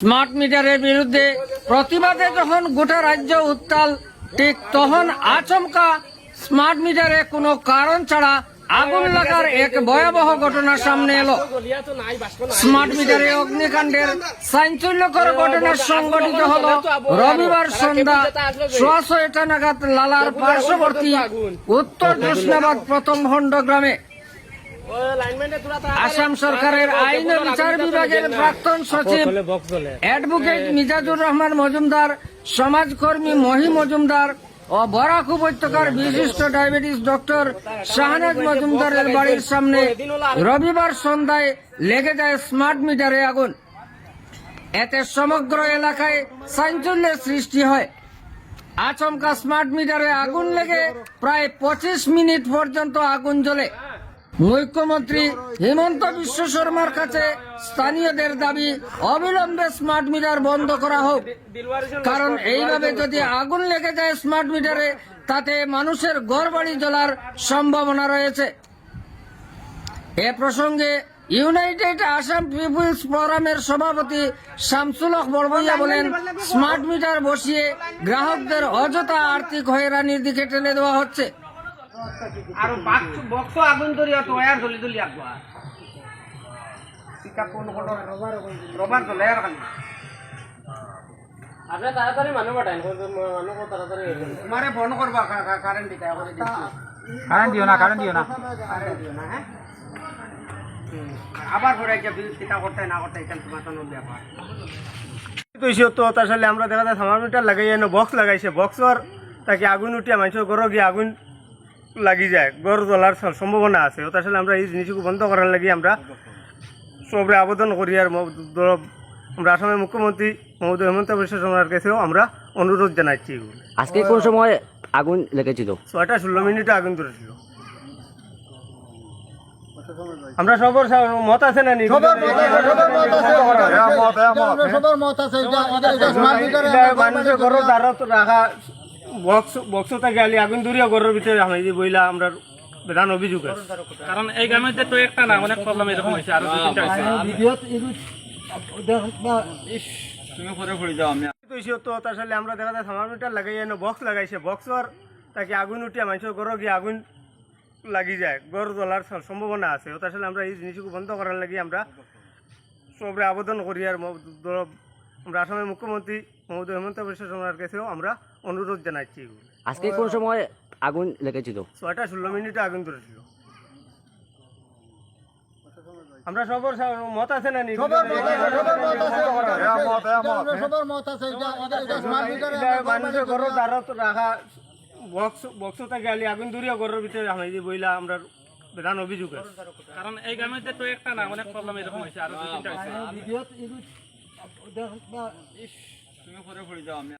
Smart মিটারের বিরুদ্ধে প্রতিবাদে যখন গোটা রাজ্য উত্তাল, ঠিক তখন আচমকা স্মার্ট মিটারে কোনো কারণ ছাড়া আগুন লাগার এক ভয়াবহ ঘটনা সামনে এলো। স্মার্ট মিটারে অগ্নিকাণ্ডের চাঞ্চল্যকর ঘটনা সংঘটিত হল রবিবার সন্ধ্যা সোয়া নাগাদ লালার পার্শ্ববর্তী উত্তর জোসনাবাদ প্রথম খণ্ড গ্রামে। আসাম সরকারের আইন ও বিচার বিভাগের প্রাক্তন সচিব অ্যাডভোকেট মিজাজুর রহমান মজুমদার সমাজকর্মী মহি মজুমদার ও বরাক উপত্যকার বিশিষ্ট ডায়াবেটিস ডক্টর শাহনাজ মজুমদারের বাড়ির সামনে রবিবার সন্ধ্যায় লেগে যায় স্মার্ট মিটারে আগুন। এতে সমগ্র এলাকায় চাঞ্চল্যের সৃষ্টি হয়। আচমকা স্মার্ট মিটারে আগুন লেগে প্রায় পঁচিশ মিনিট পর্যন্ত আগুন জ্বলে। মুখ্যমন্ত্রী হিমন্ত বিশ্ব শর্মার কাছে স্থানীয়দের দাবি অবিলম্বে স্মার্ট মিটার বন্ধ করা হোক। কারণ এইভাবে যদি আগুন লেগে যায় স্মার্ট মিটারে তাতে মানুষের গড় বাড়ি জ্বলার সম্ভাবনা রয়েছে। এ প্রসঙ্গে ইউনাইটেড আসাম পিপুলস ফোরামের সভাপতি শামসুল হক বড়বইয়া বলেন স্মার্ট মিটার বসিয়ে গ্রাহকদের অযথা আর্থিক হয়রানির দিকে টেনে দেওয়া হচ্ছে। আর বাক্স বক্স আগুন ধরিয়া তো আর জলি জলি আগবা সিকা কোন কোন রবার রবার তো লেয়ার খালি। আপনি তাড়াতাড়ি মানুহ পাঠান মানুহ তাড়াতাড়ি তোমারে ফোন করবা কারেন্ট দিতে করে দিচ্ছি কারেন্ট দিও না কারেন্ট দিও না। কারেন্ট দিও না হ্যাঁ আবার পরে যে বিল চিন্তা করতে না করতে এখান তোমার তো ব্যাপার তো ইসে তো তাহলে আমরা দেখা যায় থার্মোমিটার লাগাই এনে বক্স লাগাইছে। বক্সর তাকে আগুন উঠিয়া মানুষের ঘর গিয়ে আগুন লাগি যায় গড় জ্বলার স- সম্ভাবনা আছে। ও তাহলে আমরা এই জিনিসকে বন্ধ করার লাগি আমরা সবরে আবেদন করি আর আমরা আসামের মুখ্যমন্ত্রী মমতা হেমন্ত বিশ্ব শর্মার কাছেও আমরা অনুরোধ জানাচ্ছি আজকে কোন সময় আগুন লেগেছিল? ছয়টা ষোলো মিনিটে আগুন ধরেছিল আমরা সবর মত আছে না মানুষের ঘরের দ্বারা রাখা বক্স বক্স থেকে আলি আগুন ধরিয়া ঘরের ভিতরে আমি যে বইলা আমরা বিধান অভিযোগ আছে। কারণ এই গ্রামের তো একটা না অনেক প্রবলেম এরকম হয়েছে আরও দুই তিনটা হয়েছে। তো ইসে তো তাহলে আমরা দেখা যায় থার্মোমিটার লাগাই এনে বক্স লাগাইছে। বক্সর তাকে আগুন উঠিয়া মানুষের ঘর গিয়ে আগুন লাগি যায় গড় জ্বলার সম্ভাবনা আছে। ও তাহলে আমরা এই জিনিসকে বন্ধ করার লাগি আমরা সবরে আবেদন করি আর আমরা আসামের মুখ্যমন্ত্রী মমতা হেমন্ত বিশ্ব শর্মার কাছেও আমরা অনুরোধ জানাচ্ছি আজকে কোন সময় আগুন লেগেছিল? ছয়টা ষোলো মিনিটে আগুন ধরেছিল। আমরা সবর মত আছে না মানুষের ঘরের দ্বারা তো রাখা বক্স বক্স থেকে আলি আগুন ধরিয়া ঘরের ভিতরে আমি যে বইলা আমরা বিধান অভিযোগ আছে কারণ এই গ্রামের তো একটা না অনেক প্রবলেম এরকম হয়েছে আরও তিনটা হয়েছে। তুমি পরে পড়ে যাও আমি